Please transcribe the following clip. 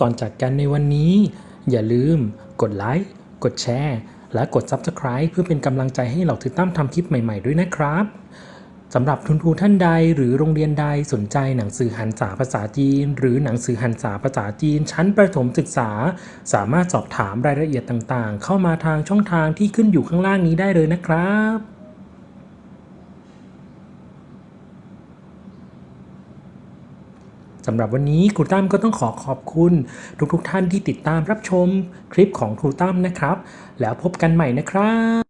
ก่อนจากกันในวันนี้ อย่าลืม กดไลค์ กดแชร์ และกด Subscribe เพื่อเป็นกำลังใจให้เหล่าถือตั้มทำคลิปใหม่ๆด้วยนะครับสำหรับทุนครูท่านใดหรือโรงเรียนใดสนใจหนังสือหันษาภาษาจีน หรือหนังสือหันษาภาษาจีน ชั้นประถมศึกษา สามารถสอบถามรายละเอียดต่างๆ เข้ามาทางช่องทางที่ขึ้นอยู่ข้างล่างนี้ได้เลยนะครับ สำหรับวันนี้ครูตั้มก็ต้องขอขอบคุณทุกๆทท่านที่ติดตามรับชมคลิปของครูตั้มนะครับ แล้วพบกันใหม่นะครับ